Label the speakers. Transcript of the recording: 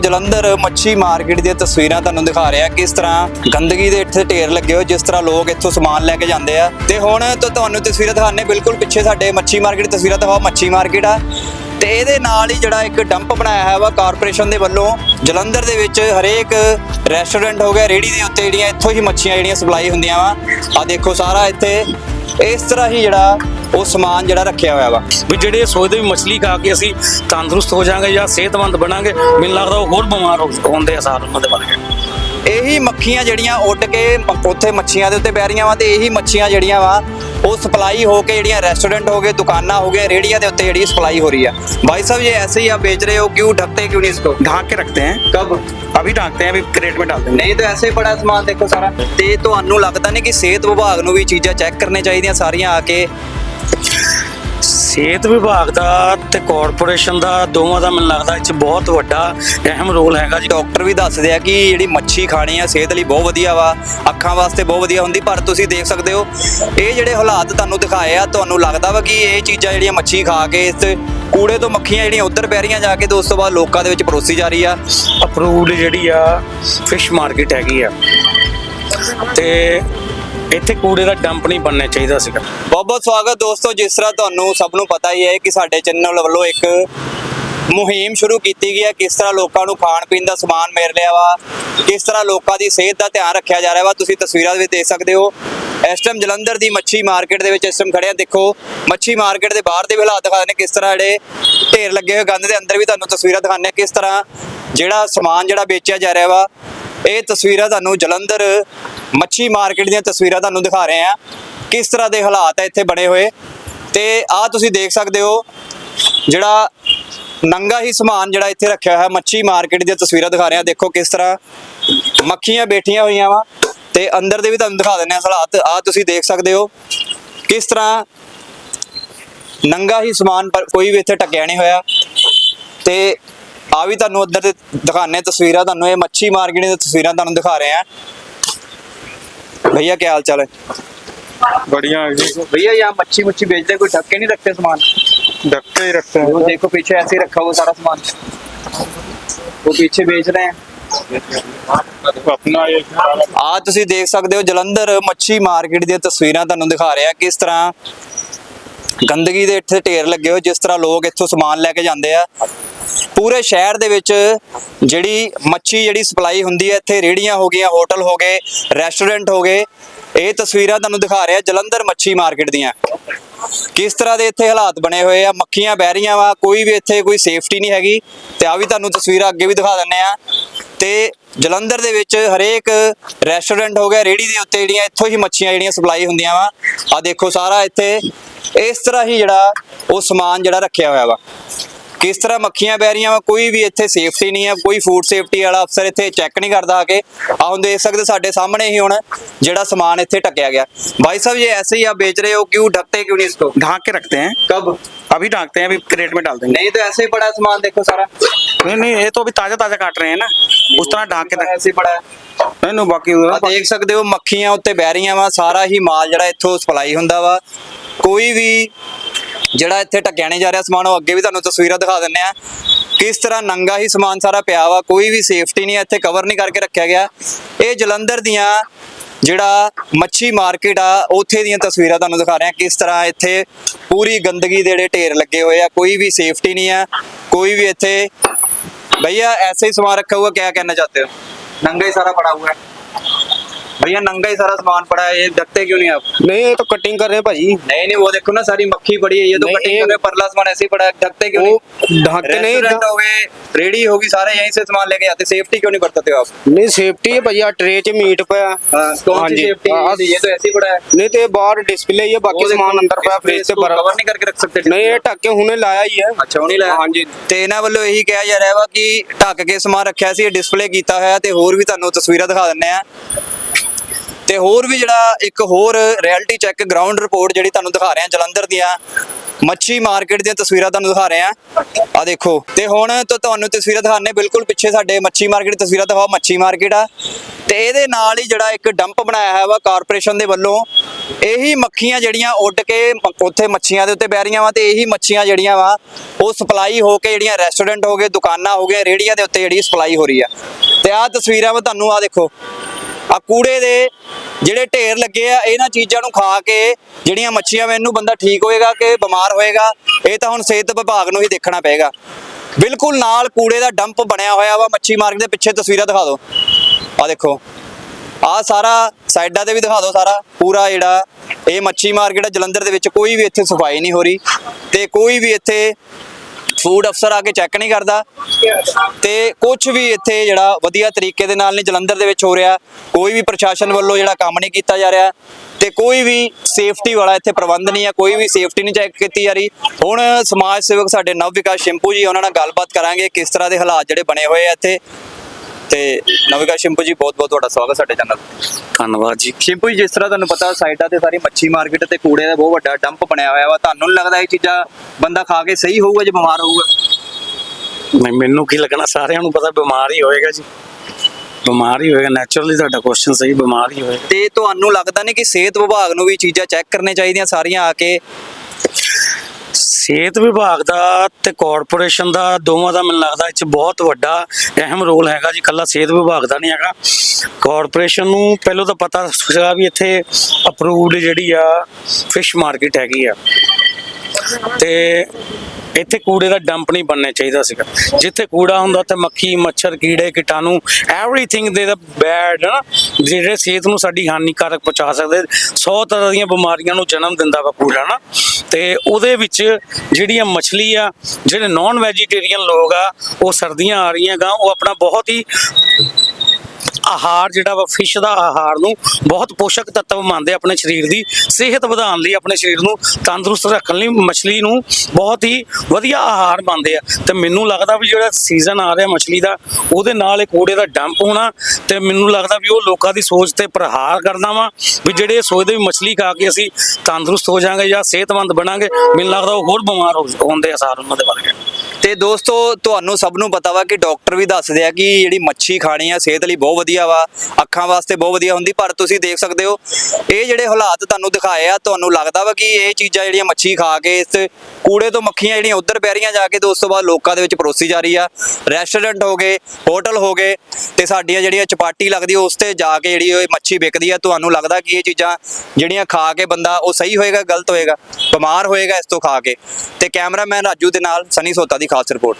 Speaker 1: ਜਲੰਧਰ ਮੱਛੀ ਮਾਰਕੀਟ ਦੀਆਂ ਤਸਵੀਰਾਂ ਤੁਹਾਨੂੰ ਦਿਖਾ ਰਿਹਾ ਕਿਸ ਤਰ੍ਹਾਂ ਗੰਦਗੀ ਦੇ ਇੱਥੇ ਢੇਰ ਲੱਗੇ ਹੋ ਜਿਸ ਤਰ੍ਹਾਂ ਲੋਕ ਇੱਥੋਂ ਸਮਾਨ ਲੈ ਕੇ ਜਾਂਦੇ ਆ। ਤੇ ਹੁਣ ਤੋਂ ਤੁਹਾਨੂੰ ਤਸਵੀਰਾਂ ਦਿਖਾਣੇ ਬਿਲਕੁਲ ਪਿੱਛੇ ਸਾਡੇ ਮੱਛੀ ਮਾਰਕੀਟ ਦੀ ਤਸਵੀਰਾਂ ਦਿਖਾਓ, ਮੱਛੀ ਮਾਰਕੀਟ ਆ। ਤੇ ਇਹਦੇ ਨਾਲ ਹੀ ਜਿਹੜਾ ਇੱਕ ਡੰਪ ਬਣਾਇਆ ਹੈ ਵਾ ਕਾਰਪੋਰੇਸ਼ਨ ਦੇ ਵੱਲੋਂ। ਜਲੰਧਰ ਦੇ ਵਿੱਚ ਹਰੇਕ ਰੈਸਟੋਰੈਂਟ ਹੋ ਗਿਆ ਰੇੜੀ ਦੇ ਉੱਤੇ ਜਿਹੜੀਆਂ ਇੱਥੋਂ ਹੀ ਮੱਛੀਆਂ ਜਿਹੜੀਆਂ ਸਪਲਾਈ ਹੁੰਦੀਆਂ ਵਾ। ਆ ਦੇਖੋ ਸਾਰਾ ਇੱਥੇ। ਇਸ ਤਰ੍ਹਾਂ ਹੀ ਜਿਹੜਾ ਉਹ ਸਮਾਨ ਜਿਹੜਾ ਰੱਖਿਆ ਹੋਇਆ ਵਾ
Speaker 2: ਵੀ ਜਿਹੜੇ ਸੋਚਦੇ ਵੀ ਮਛਲੀ ਖਾ ਕੇ ਅਸੀਂ ਤੰਦਰੁਸਤ ਹੋ ਜਾਾਂਗੇ ਜਾਂ ਸਿਹਤਮੰਦ ਬਣਾਂਗੇ ਮੈਨੂੰ ਲੱਗਦਾ ਉਹ ਹੋਰ ਬਿਮਾਰ ਹੋ ਹੁੰਦੇ ਆ ਸਾਰ ਉਹਨਾਂ ਦੇ ਬਾਰੇ
Speaker 1: ਇਹੀ ਮੱਖੀਆਂ ਜਿਹੜੀਆਂ ਉੱਡ ਕੇ ਮ- ਉੱਥੇ ਮੱਛੀਆਂ ਦੇ ਉੱਤੇ ਬਹਿ ਰਹੀਆਂ ਵਾ ਤੇ ਇਹੀ ਮੱਛੀਆਂ ਜਿਹੜੀਆਂ ਵਾ ਉਹ ਸਪਲਾਈ ਹੋ ਕੇ ਜਿਹੜੀਆਂ ਰੈਸਟੋਰੈਂਟ ਹੋ ਗਏ ਦੁਕਾਨਾਂ ਹੋ ਗਏ ਰੇੜੀਆਂ ਦੇ ਉੱਤੇ ਜਿਹੜੀ ਸਪਲਾਈ ਹੋ ਰਹੀ ਆ ਭਾਈ ਸਾਹਿਬ ये ऐसे ही आप बेच रहे हो क्यों ढकते क्यों नहीं इसको
Speaker 2: ढाक के रखते हैं
Speaker 1: कब
Speaker 2: अभी ढाकते हैं अभी क्रेट में डाल देंगे
Speaker 1: ਨਹੀਂ ਤਾਂ ਐਸੇ ਹੀ ਬੜਾ ਸਮਾਨ ਦੇਖੋ ਸਾਰਾ ਤੇ ਤੁਹਾਨੂੰ ਲੱਗਦਾ ਨਹੀਂ ਕਿ ਸਿਹਤ ਵਿਭਾਗ ਨੂੰ ਵੀ ਚੀਜ਼ਾਂ ਚੈੱਕ ਕਰਨੇ ਚਾਹੀਦੀਆਂ ਸਾਰੀਆਂ ਆ ਕੇ
Speaker 2: ਸਿਹਤ ਵਿਭਾਗ ਦਾ ਤੇ ਕਾਰਪੋਰੇਸ਼ਨ ਦਾ, ਦੋਵਾਂ ਦਾ ਮੈਨੂੰ ਲੱਗਦਾ ਇਹ 'ਚ ਬਹੁਤ ਵੱਡਾ ਅਹਿਮ ਰੋਲ ਹੈਗਾ ਜੀ।
Speaker 1: ਡਾਕਟਰ ਵੀ ਦੱਸਦੇ ਆ ਕਿ ਜਿਹੜੀ ਮੱਛੀ ਖਾਣੀ ਆ, ਸਿਹਤ ਲਈ ਬਹੁਤ ਵਧੀਆ ਵਾ। ਅੱਖਾਂ ਵਾਸਤੇ ਬਹੁਤ ਵਧੀਆ ਹੁੰਦੀ, ਪਰ ਤੁਸੀਂ ਦੇਖ ਸਕਦੇ ਹੋ, ਇਹ ਜਿਹੜੇ ਹਾਲਾਤ ਤੁਹਾਨੂੰ ਦਿਖਾਏ ਆ, ਤੁਹਾਨੂੰ ਲੱਗਦਾ ਵਾ ਕਿ ਇਹ ਚੀਜ਼ਾਂ ਜਿਹੜੀਆਂ ਮੱਛੀ ਖਾ ਕੇ, ਇਸ ਕੂੜੇ ਤੋਂ ਮੱਖੀਆਂ ਜਿਹੜੀਆਂ ਉੱਧਰ ਪੈ ਰਹੀਆਂ ਜਾ ਕੇ, ਤੇ ਉਸ ਤੋਂ ਬਾਅਦ ਲੋਕਾਂ ਦੇ ਵਿੱਚ ਪਰੋਸੀ ਜਾ ਰਹੀ ਆ।
Speaker 2: ਅਪਰੂਵਡ ਜਿਹੜੀ ਆ ਫਿਸ਼ ਮਾਰਕੀਟ ਹੈਗੀ ਆ। ਤੇ ਇੱਥੇ ਕੂੜੇ ਦਾ ਡੰਪ ਨਹੀਂ ਬਣਨਾ ਚਾਹੀਦਾ ਸੀਗਾ।
Speaker 1: ਬਹੁਤ ਬਹੁਤ ਸਵਾਗਤ ਦੋਸਤੋ, ਜਿਸ ਤਰ੍ਹਾਂ ਤੁਹਾਨੂੰ ਸਭ ਨੂੰ ਪਤਾ ਹੀ ਹੈ ਕਿ ਸਾਡੇ ਚੈਨਲ ਵੱਲੋਂ ਇੱਕ ਮੁਹਿੰਮ ਸ਼ੁਰੂ ਕੀਤੀ ਗਈ ਹੈ, ਕਿਸ ਤਰ੍ਹਾਂ ਲੋਕਾਂ ਨੂੰ ਖਾਣ ਪੀਣ ਦਾ ਸਮਾਨ ਮਿਲ ਰਿਹਾ ਵਾ, ਕਿਸ ਤਰ੍ਹਾਂ ਲੋਕਾਂ ਦੀ ਸਿਹਤ ਦਾ ਧਿਆਨ ਰੱਖਿਆ ਜਾ ਰਿਹਾ ਵਾ, ਤੁਸੀਂ ਤਸਵੀਰਾਂ ਵਿੱਚ ਦੇਖ ਸਕਦੇ ਹੋ। ਇਸ ਟਾਈਮ ਜਲੰਧਰ ਦੀ ਮੱਛੀ ਮਾਰਕੀਟ ਦੇ ਵਿੱਚ ਇਸ ਟਾਈਮ ਖੜੇ ਆ ਦੇਖੋ, ਮੱਛੀ ਮਾਰਕੀਟ ਦੇ ਬਾਹਰ ਦੇ ਵੀ ਹਾਲਾਤ ਦਿਖਾਉਂਦੇ ਨੇ, ਕਿਸ ਤਰ੍ਹਾਂ ਜਿਹੜੇ ਢੇਰ ਲੱਗੇ ਹੋਏ ਗੰਦ ਦੇ ਅੰਦਰ ਵੀ ਤੁਹਾਨੂੰ ਤਸਵੀਰਾਂ ਦਿਖਾਉਂਦੇ ਆ ਕਿਸ ਤਰ੍ਹਾਂ ਜਿਹੜਾ ਸਮਾਨ ਜਿਹੜਾ ਵੇਚਿਆ ਜਾ ਰਿਹਾ ਵਾ ਇਹ ਤਸਵੀਰਾਂ ਤੁਹਾਨੂੰ ਜਲੰਧਰ ਮੱਛੀ ਮਾਰਕੀਟ ਦੀਆਂ ਤਸਵੀਰਾਂ ਤੁਹਾਨੂੰ ਦਿਖਾ ਰਹੇ ਆ ਕਿਸ ਤਰ੍ਹਾਂ ਦੇ ਹਾਲਾਤ ਆ ਇੱਥੇ ਬਣੇ ਹੋਏ। ਤੇ ਆ ਤੁਸੀਂ ਦੇਖ ਸਕਦੇ ਹੋ ਜਿਹੜਾ ਨੰਗਾ ਹੀ ਸਮਾਨ ਜਿਹੜਾ ਇੱਥੇ ਰੱਖਿਆ ਹੋਇਆ ਮੱਛੀ ਮਾਰਕੀਟ ਦੀਆਂ ਤਸਵੀਰਾਂ ਦਿਖਾ ਰਹੇ ਆ ਦੇਖੋ ਕਿਸ ਤਰ੍ਹਾਂ ਮੱਖੀਆਂ ਬੈਠੀਆਂ ਹੋਈਆਂ ਵਾ। ਤੇ ਅੰਦਰ ਦੇ ਵੀ ਤੁਹਾਨੂੰ ਦਿਖਾ ਦਿੰਦੇ ਆ ਹਾਲਾਤ। ਆ ਤੁਸੀਂ ਦੇਖ ਸਕਦੇ ਹੋ ਕਿਸ ਤਰ੍ਹਾਂ ਨੰਗਾ ਹੀ ਸਮਾਨ ਪਰ ਕੋਈ ਵੀ ਇੱਥੇ ਟਕਿਆ ਨਹੀਂ ਹੋਇਆ। ਤੇ ਆ ਵੀ ਤੁਹਾਨੂੰ ਅੰਦਰ ਦੇ ਦਿਖਾਣੇ ਤਸਵੀਰਾਂ ਤੁਹਾਨੂੰ ਇਹ ਮੱਛੀ ਮਾਰਕੀਟ ਦੀਆਂ ਤਸਵੀਰਾਂ ਤੁਹਾਨੂੰ ਦਿਖਾ ਰਹੇ ਆ भैया क्या हाल चाल है
Speaker 3: बढ़िया है जी
Speaker 1: भैया यहाँ मच्छी मुच्छी बेचते कोई ढक के नहीं रखते सामान
Speaker 3: ढकते ही रखते
Speaker 1: वो
Speaker 3: हैं
Speaker 1: देखो पीछे ऐसे ही रखा हुआ सारा सामान वो पीछे बेच रहे हैं
Speaker 3: अपना एक
Speaker 1: ਆ ਤੁਸੀਂ ਦੇਖ ਸਕਦੇ ਹੋ ਜਲੰਧਰ ਮੱਛੀ ਮਾਰਕੀਟ ਦੀਆਂ ਤਸਵੀਰਾਂ ਤੁਹਾਨੂੰ ਦਿਖਾ ਰਿਹਾ ਕਿਸ ਤਰ੍ਹਾਂ ਗੰਦਗੀ ਦੇ ਇੱਥੇ ਢੇਰ ਲੱਗੇ ਹੋ ਜਿਸ ਤਰ੍ਹਾਂ ਲੋਕ ਇੱਥੋਂ ਸਮਾਨ ਲੈ ਕੇ ਜਾਂਦੇ ਆ ਪੂਰੇ ਸ਼ਹਿਰ ਦੇ ਵਿੱਚ ਜਿਹੜੀ ਮੱਛੀ ਜਿਹੜੀ ਸਪਲਾਈ ਹੁੰਦੀ ਹੈ, ਇੱਥੇ ਰੇੜੀਆਂ ਹੋ ਗਈਆਂ, ਹੋਟਲ ਹੋ ਗਏ, ਰੈਸਟੋਰੈਂਟ ਹੋ ਗਏ, ਇਹ ਤਸਵੀਰਾਂ ਤੁਹਾਨੂੰ ਦਿਖਾ ਰਿਹਾ ਜਲੰਧਰ ਮੱਛੀ ਮਾਰਕੀਟ ਦੀਆਂ। ਕਿਸ ਤਰ੍ਹਾਂ ਦੇ ਇੱਥੇ ਹਾਲਾਤ ਬਣੇ ਹੋਏ ਆ, ਮੱਖੀਆਂ ਬਹਿ ਰਹੀਆਂ ਵਾ, ਕੋਈ ਵੀ ਇੱਥੇ ਕੋਈ ਸੇਫਟੀ ਨਹੀਂ ਹੈਗੀ, ਤੇ ਆ ਵੀ ਤੁਹਾਨੂੰ ਤਸਵੀਰਾਂ ਅੱਗੇ ਵੀ ਦਿਖਾ ਦਿੰਨੇ ਆ ਤੇ ਜਲੰਧਰ ਦੇ ਵਿੱਚ ਹਰੇਕ ਰੈਸਟੋਰੈਂਟ ਹੋ ਗਿਆ ਰੇੜੀ ਦੇ ਉੱਤੇ ਜਿਹੜੀਆਂ ਇੱਥੋਂ ਹੀ ਮੱਛੀਆਂ ਜਿਹੜੀਆਂ ਸਪਲਾਈ ਹੁੰਦੀਆਂ ਵਾ ਆ ਦੇਖੋ ਸਾਰਾ ਇੱਥੇ, ਇਸ ਤਰ੍ਹਾਂ ਹੀ ਜਿਹੜਾ ਉਹ ਸਮਾਨ ਜਿਹੜਾ ਰੱਖਿਆ ਹੋਇਆ ਵਾ। ਕਿਸ ਤਰ੍ਹਾਂ ਮੱਖੀਆਂ ਬਹਿ ਰਹੀਆਂ ਵਾ ਕੋਈ ਵੀ ਇੱਥੇ ਸੇਫਟੀ ਨਹੀਂ ਹੈ ਕੋਈ ਫੂਡ ਸੇਫਟੀ ਵਾਲਾ ਅਫਸਰ ਇੱਥੇ ਚੈੱਕ ਨਹੀਂ ਕਰਦਾ ਆ ਕੇ ਆ ਹੁਣ ਦੇਖ ਸਕਦੇ ਸਾਡੇ ਸਾਹਮਣੇ ਹੀ ਹੁਣ ਜਿਹੜਾ ਸਮਾਨ ਇੱਥੇ ਟਕਿਆ ਗਿਆ ਭਾਈ ਸਾਹਿਬ ਇਹ ऐसे ही आप बेच रहे हो क्यों ढकते क्यों नहीं इसको
Speaker 2: ढाक के रखते हैं
Speaker 1: कब
Speaker 2: अभी ढाकते हैं अभी क्रेट में डाल देंगे
Speaker 1: नहीं तो ऐसे ही पड़ा है सामान देखो सारा
Speaker 2: नहीं नहीं ये तो अभी ताजा ताजा काट रहे हैं ना उस तरह ढाक के रख
Speaker 1: ऐसे ही पड़ा है
Speaker 2: नहीं नहीं बाकी
Speaker 1: ਆ ਦੇਖ ਸਕਦੇ ਹੋ ਮੱਖੀਆਂ ਉੱਤੇ ਬਹਿ ਰਹੀਆਂ ਵਾ ਸਾਰਾ ਹੀ ਮਾਲ ਜਿਹੜਾ ਇੱਥੋਂ ਸਪਲਾਈ ਹੁੰਦਾ ਵਾ ਕੋਈ ਵੀ ਜਿਹੜਾ ਇੱਥੇ ਟਕਿਆਣੇ ਜਾ ਰਿਹਾ ਸਮਾਨ, ਉਹ ਅੱਗੇ ਵੀ ਤੁਹਾਨੂੰ ਤਸਵੀਰਾਂ ਦਿਖਾ ਦਿੰਨੇ ਆ ਕਿਸ ਤਰ੍ਹਾਂ ਨੰਗਾ ਹੀ ਸਮਾਨ ਸਾਰਾ ਪਿਆ ਵਾ, ਕੋਈ ਵੀ ਸੇਫਟੀ ਨਹੀਂ ਇੱਥੇ ਕਵਰ ਨਹੀਂ ਕਰਕੇ ਰੱਖਿਆ ਗਿਆ। ਇਹ ਜਲੰਧਰ ਦੀਆਂ ਜਿਹੜਾ ਮੱਛੀ ਮਾਰਕੀਟ ਆ, ਉੱਥੇ ਦੀਆਂ ਤਸਵੀਰਾਂ ਤੁਹਾਨੂੰ ਦਿਖਾ ਰਿਹਾ। ਕਿਸ ਤਰ੍ਹਾਂ ਇੱਥੇ ਪੂਰੀ ਗੰਦਗੀ ਦੇ ਜਿਹੜੇ ਢੇਰ ਲੱਗੇ ਹੋਏ ਆ, ਕੋਈ ਵੀ ਸੇਫਟੀ ਨਹੀਂ ਆ, ਕੋਈ ਵੀ ਇੱਥੇ ਬਈਆ ਐਸੇ ਹੀ ਸਮਾਨ ਰੱਖਾ ਹੋਊਗਾ, ਕਿਆ ਕਹਿਣਾ ਚਾਹਤੇ ਹੋ? ਨੰਗਾ ਹੀ ਸਾਰਾ ਪੜਾ ਹੋਊਗਾ। भैया नंगा ही सारा सामान पड़ा है ये ढकते क्यों नहीं आप
Speaker 4: नहीं ये तो कटिंग कर रहे हैं भाजी
Speaker 1: नहीं नहीं वो देखो ना सारी मक्खी पड़ी है ये तो
Speaker 4: नहीं,
Speaker 1: कटिंग
Speaker 4: ये-
Speaker 1: कर रहे हैं, परला सामान ऐसे ही पड़ा है ढकते क्यों
Speaker 4: वो
Speaker 1: नहीं
Speaker 4: ढकते नहीं
Speaker 1: रेस्टोरेंट हो गए रेडी होगी सारे यहीं से सामान लेके जाते सेफ्टी क्यों नहीं बरतते हो आप
Speaker 4: नहीं सेफ्टी है भैया ट्रे च मीट पे
Speaker 1: हाँ, कौन
Speaker 4: हाँ
Speaker 1: सी
Speaker 4: जी,
Speaker 1: सेफ्टी
Speaker 4: हाँ,
Speaker 1: ये तो ऐसे ही पड़ा है
Speaker 4: नहीं तो ये बाहर डिस्प्ले ही है बाकी
Speaker 1: वो देखो,
Speaker 4: सामान अंदर पे
Speaker 1: इसमें
Speaker 4: फ्रिज से
Speaker 1: इसको
Speaker 4: भरा
Speaker 1: कवर नहीं करके रख सकते
Speaker 4: नहीं ये ढक के हुने लाया ही है
Speaker 1: ਅੱਛਾ ਹੁਣੀ ਲਾਇਆ
Speaker 4: ਹਾਂਜੀ
Speaker 1: ਤੇ ਇਹਨਾਂ ਵੱਲੋਂ ਇਹੀ ਕਿਹਾ ਜਾ ਰਿਹਾ ਵਾ ਕਿ ਢੱਕ ਕੇ ਸਮਾਨ ਰੱਖਿਆ ਸੀ ਇਹ ਡਿਸਪਲੇ ਕੀਤਾ ਹੋਇਆ ਤੇ ਹੋਰ ਵੀ ਤੁਹਾਨੂੰ ਤਸਵੀਰਾਂ ਦਿਖਾ ਦਿੰਨੇ ਆ ਤੇ ਹੋਰ ਵੀ ਜਿਹੜਾ ਇੱਕ ਹੋਰ ਰਿਐਲਿਟੀ ਚੈੱਕ ਗਰਾਊਂਡ ਰਿਪੋਰਟ ਜਿਹੜੀ ਤੁਹਾਨੂੰ ਦਿਖਾ ਰਹੇ ਹਾਂ, ਜਲੰਧਰ ਦੀਆਂ ਮੱਛੀ ਮਾਰਕੀਟ ਦੀਆਂ ਤਸਵੀਰਾਂ ਤੁਹਾਨੂੰ ਦਿਖਾ ਰਹੇ ਹਾਂ। ਆ ਦੇਖੋ, ਤੇ ਹੁਣ ਤਾਂ ਤੁਹਾਨੂੰ ਤਸਵੀਰਾਂ ਦਿਖਾਣੇ ਬਿਲਕੁਲ ਪਿੱਛੇ ਸਾਡੇ ਮੱਛੀ ਮਾਰਕੀਟ ਦੀ ਤਸਵੀਰਾਂ ਦਿਖਾਓ, ਮੱਛੀ ਮਾਰਕੀਟ ਆ। ਤੇ ਇਹਦੇ ਨਾਲ ਹੀ ਜਿਹੜਾ ਇੱਕ ਡੰਪ ਬਣਾਇਆ ਹੋਇਆ ਵਾ ਕਾਰਪੋਰੇਸ਼ਨ ਦੇ ਵੱਲੋਂ। ਇਹੀ ਮੱਖੀਆਂ ਜਿਹੜੀਆਂ ਉੱਡ ਕੇ ਉੱਥੇ ਮੱਛੀਆਂ ਦੇ ਉੱਤੇ ਬਹਿ ਰਹੀਆਂ ਵਾ ਤੇ ਇਹੀ ਮੱਛੀਆਂ ਜਿਹੜੀਆਂ ਵਾ, ਉਹ ਸਪਲਾਈ ਹੋ ਕੇ ਜਿਹੜੀਆਂ ਰੈਸਟੋਰੈਂਟ ਹੋ ਗਏ, ਦੁਕਾਨਾਂ ਹੋ ਗਏ ਰੇੜੀਆਂ ਦੇ ਉੱਤੇ ਜਿਹੜੀ ਸਪਲਾਈ ਹੋ ਰਹੀ ਆ। ਤੇ ਆਹ ਤਸਵੀਰਾਂ ਵਾ ਤੁਹਾਨੂੰ ਆ ਦੇਖੋ ਆ ਕੂੜੇ ਦੇ ਜਿਹੜੇ ਢੇਰ ਲੱਗੇ ਆ, ਇਹਨਾਂ ਚੀਜ਼ਾਂ ਨੂੰ ਖਾ ਕੇ, ਜਿਹੜੀਆਂ ਮੱਛੀਆਂ ਮੈਨੂੰ ਬੰਦਾ ਠੀਕ ਹੋਏਗਾ ਕਿ ਬਿਮਾਰ ਹੋਏਗਾ, ਇਹ ਤਾਂ ਹੁਣ ਸਿਹਤ ਵਿਭਾਗ ਨੂੰ ਹੀ ਦੇਖਣਾ ਪਏਗਾ। ਬਿਲਕੁਲ ਨਾਲ ਕੂੜੇ ਦਾ ਡੰਪ ਬਣਿਆ ਹੋਇਆ ਵਾ, ਮੱਛੀ ਮਾਰਕੀਟ ਦੇ ਪਿੱਛੇ ਤਸਵੀਰਾਂ ਦਿਖਾ ਦਿਓ। ਆ ਦੇਖੋ ਆ ਸਾਰਾ ਸਾਈਡਾਂ ਤੇ ਵੀ ਦਿਖਾ ਦਿਓ ਸਾਰਾ, ਪੂਰਾ ਜਿਹੜਾ ਇਹ ਮੱਛੀ ਮਾਰਕੀਟ ਹੈ ਜਲੰਧਰ ਦੇ ਵਿੱਚ ਕੋਈ ਵੀ ਇੱਥੇ ਸਫ਼ਾਈ ਨਹੀਂ ਹੋ ਰਹੀ ਤੇ ਕੋਈ ਵੀ ਇੱਥੇ ਫੂਡ ਅਫਸਰ ਆ ਕੇ ਚੈੱਕ ਨਹੀਂ ਕਰਦਾ। ਤੇ ਕੁਝ ਵੀ ਇੱਥੇ ਜਿਹੜਾ ਵਧੀਆ ਤਰੀਕੇ ਦੇ ਨਾਲ ਨਹੀਂ ਜਲੰਧਰ ਦੇ ਵਿੱਚ ਹੋ ਰਿਹਾ, ਕੋਈ ਵੀ ਪ੍ਰਸ਼ਾਸਨ ਵੱਲੋਂ ਜਿਹੜਾ ਕੰਮ ਨਹੀਂ ਕੀਤਾ ਜਾ ਰਿਹਾ, ਤੇ ਕੋਈ ਵੀ ਸੇਫਟੀ ਵਾਲਾ ਇੱਥੇ ਪ੍ਰਬੰਧ ਨਹੀਂ ਹੈ, ਕੋਈ ਵੀ ਸੇਫਟੀ ਨਹੀਂ ਚੈੱਕ ਕੀਤੀ ਜਾ ਰਹੀ। ਹੁਣ ਸਮਾਜ ਸੇਵਕ ਸਾਡੇ ਨਵ ਵਿਕਾਸ ਸ਼ਿੰਪੂ ਜੀ, ਉਹਨਾਂ ਨਾਲ ਗੱਲਬਾਤ ਕਰਾਂਗੇ ਕਿਸ ਤਰ੍ਹਾਂ ਦੇ ਹਾਲਾਤ ਜਿਹੜੇ ਬਣੇ ਹੋਏ ਆ ਇੱਥੇ। ਤੇ ਨਵ ਵਿਕਾਸ ਸ਼ਿੰਪੂ ਜੀ ਬਹੁਤ ਬਹੁਤ ਤੁਹਾਡਾ ਸਵਾਗਤ ਸਾਡੇ ਚੈਨਲ
Speaker 2: ਧੰਨਵਾਦ ਜੀ।
Speaker 1: ਸ਼ਿੰਪੂ ਜੀ ਜਿਸ ਤਰ੍ਹਾਂ ਤੁਹਾਨੂੰ ਪਤਾ ਸਾਈਡਾਂ ਤੇ ਸਾਰੀ ਮੱਛੀ ਮਾਰਕੀਟ ਤੇ ਕੂੜੇ ਦਾ ਬਹੁਤ ਵੱਡਾ ਡੰਪ ਬਣਿਆ ਹੋਇਆ ਵਾ। ਤੁਹਾਨੂੰ ਲੱਗਦਾ ਇਹ ਚੀਜ਼ਾਂ ਬੰਦਾ ਖਾ ਕੇ ਸਹੀ ਹੋਊਗਾ ਜੇ ਬਿਮਾਰ ਹੋਊਗਾ?
Speaker 2: ਨਹੀਂ ਮੈਨੂੰ ਕੀ ਲੱਗਣਾ ਸਾਰਿਆਂ ਨੂੰ ਪਤਾ ਬਿਮਾਰ ਹੀ ਹੋਏਗਾ ਜੀ। ਬਿਮਾਰ ਹੀ ਹੋਏਗਾ ਨੈਚੁਰਲੀ ਤੁਹਾਡਾ ਕੁਐਸਚਨ ਸਹੀ ਬਿਮਾਰ ਹੀ ਹੋਏਗਾ।
Speaker 1: ਤੇ ਤੁਹਾਨੂੰ ਲੱਗਦਾ ਨਹੀਂ ਕਿ ਸਿਹਤ ਵਿਭਾਗ ਨੂੰ ਵੀ ਚੀਜ਼ਾਂ ਚੈੱਕ ਕਰਨੇ ਚਾਹੀਦੀਆਂ ਸਾਰੀਆਂ ਆ ਕੇ
Speaker 2: ਸਿਹਤ ਵਿਭਾਗ ਦਾ ਤੇ ਕਾਰਪੋਰੇਸ਼ਨ ਦਾ, ਦੋਵਾਂ ਦਾ ਮੈਨੂੰ ਲੱਗਦਾ ਇਹ 'ਚ ਬਹੁਤ ਵੱਡਾ ਅਹਿਮ ਰੋਲ ਹੈਗਾ ਜੀ ਕੱਲਾ ਸਿਹਤ ਵਿਭਾਗ ਦਾ ਨਹੀਂ ਹੈਗਾ। ਕਾਰਪੋਰੇਸ਼ਨ ਨੂੰ ਪਹਿਲਾਂ ਤਾਂ ਪਤਾ ਸੀਗਾ ਵੀ ਇੱਥੇ ਅਪਰੂਵਡ ਜਿਹੜੀ ਆ ਫਿਸ਼ ਮਾਰਕੀਟ ਹੈਗੀ ਆ। ਤੇ ਇੱਥੇ ਕੂੜੇ ਦਾ ਡੰਪ ਨਹੀਂ ਬਣਨਾ ਚਾਹੀਦਾ ਸੀਗਾ। ਜਿੱਥੇ ਕੂੜਾ ਹੁੰਦਾ ਤੇ ਮੱਖੀ, ਮੱਛਰ, ਕੀੜੇ, ਕੀਟਾਣੂ ਐਵਰੀਥਿੰਗ ਦੇ ਦਾ ਬੈਡ ਨਾ। ਜਿਹੜੇ ਸਿਹਤ ਨੂੰ ਸਾਡੀ ਹਾਨੀਕਾਰਕ ਪਹੁੰਚਾ ਸਕਦੇ 100 ਤਰ੍ਹਾਂ ਦੀਆਂ ਬਿਮਾਰੀਆਂ ਨੂੰ ਜਨਮ ਦਿੰਦਾ ਵਾ ਕੂੜਾ ਨਾ। ਤੇ ਉਹਦੇ ਵਿੱਚ ਜਿਹੜੀਆਂ ਮੱਛਲੀ ਆ, ਜਿਹੜੇ ਨਾਨ ਵੈਜੀਟੇਰੀਅਨ ਲੋਕ ਆ, ਉਹ ਸਰਦੀਆਂ ਆ ਰਹੀਆਂ ਗਾ, ਉਹ ਆਪਣਾ ਬਹੁਤ ਹੀ ਆਹਾਰ ਜਿਹੜਾ ਵਾ ਫਿਸ਼ ਦਾ ਆਹਾਰ ਨੂੰ ਬਹੁਤ ਪੋਸ਼ਕ ਤੱਤਵ ਮੰਨਦੇ ਆਪਣੇ ਸਰੀਰ ਦੀ, ਸਿਹਤ ਵਧਾਉਣ ਲਈ ਆਪਣੇ ਸਰੀਰ ਨੂੰ ਤੰਦਰੁਸਤ ਰੱਖਣ ਲਈ ਮੱਛਲੀ ਨੂੰ ਬਹੁਤ ਹੀ ਵਧੀਆ ਆਹਾਰ ਮੰਨਦੇ ਆ। ਤੇ ਮੈਨੂੰ ਲੱਗਦਾ ਵੀ ਜਿਹੜਾ ਸੀਜ਼ਨ ਆ ਰਿਹਾ ਮੱਛਲੀ ਦਾ, ਉਹਦੇ ਨਾਲ ਇਹ ਕੂੜੇ ਦਾ ਡੰਪ ਹੋਣਾ ਤੇ ਮੈਨੂੰ ਲੱਗਦਾ ਵੀ ਉਹ ਲੋਕਾਂ ਦੀ ਸੋਚ ਤੇ ਪ੍ਰਹਾਰ ਕਰਨਾ ਵਾ ਵੀ ਜਿਹੜੇ ਸੋਚਦੇ ਵੀ ਮੱਛਲੀ ਖਾ ਕੇ ਅਸੀਂ ਤੰਦਰੁਸਤ ਹੋ ਜਾਾਂਗੇ ਜਾਂ ਸਿਹਤਮੰਦ ਬਣਾਂਗੇ, ਮੈਨੂੰ ਲੱਗਦਾ ਉਹ ਹੋਰ ਬਿਮਾਰ ਹੋ ਹੁੰਦੇ ਆ ਸਾਰ ਉਹਨਾਂ ਦੇ ਬਾਰੇ
Speaker 1: ਤੇ ਦੋਸਤੋ, ਤੁਹਾਨੂੰ ਸਭ ਨੂੰ ਪਤਾ ਵਾ ਕਿ ਡਾਕਟਰ ਵੀ ਦੱਸਦੇ ਆ ਕਿ ਜਿਹੜੀ ਮੱਛੀ ਖਾਣੀ ਆ, ਸਿਹਤ ਲਈ ਬਹੁਤ ਵਧੀਆ ਵਾ, ਅੱਖਾਂ ਵਾਸਤੇ ਬਹੁਤ ਵਧੀਆ ਹੁੰਦੀ, ਪਰ ਤੁਸੀਂ ਦੇਖ ਸਕਦੇ ਹੋ, ਇਹ ਜਿਹੜੇ ਹਾਲਾਤ ਤੁਹਾਨੂੰ ਦਿਖਾਏ ਆ, ਤੁਹਾਨੂੰ ਲੱਗਦਾ ਵਾ ਕਿ ਇਹ ਚੀਜ਼ਾਂ ਜਿਹੜੀਆਂ ਮੱਛੀ ਖਾ ਕੇ, ਇਸ ਕੂੜੇ ਤੋਂ ਮੱਖੀਆਂ ਜਿਹੜੀਆਂ ਉੱਧਰ ਪੈ ਰਹੀਆਂ ਜਾ ਕੇ ਤੇ ਉਸ ਤੋਂ ਬਾਅਦ ਲੋਕਾਂ ਦੇ ਵਿੱਚ ਪਰੋਸੀ ਜਾ ਰਹੀ ਆ। ਰੈਸਟੋਰੈਂਟ ਹੋ ਗਏ ਹੋਟਲ ਹੋ ਗਏ, ਤੇ ਸਾਡੀਆਂ ਜਿਹੜੀਆਂ ਚਪਾਟੀ ਲੱਗਦੀ, ਉਸ ਤੇ ਜਾ ਕੇ ਜਿਹੜੀ ਉਹ ਮੱਛੀ ਵਿਕਦੀ ਆ, ਤੁਹਾਨੂੰ ਲੱਗਦਾ ਕਿ ਇਹ ਚੀਜ਼ਾਂ ਜਿਹੜੀਆਂ ਖਾ ਕੇ ਬੰਦਾ, ਉਹ ਸਹੀ ਹੋਏਗਾ, ਗਲਤ ਹੋਏਗਾ, ਬਿਮਾਰ ਹੋਏਗਾ ਇਸ ਤੋਂ ਖਾ ਕੇ। ਤੇ ਕੈਮਰਾਮੈਨ ਰਾਜੂ ਦੇ ਨਾਲ, ਸਨੀ ਸੋਤਾ ਦੀ ਖਾਸ ਰਿਪੋਰਟ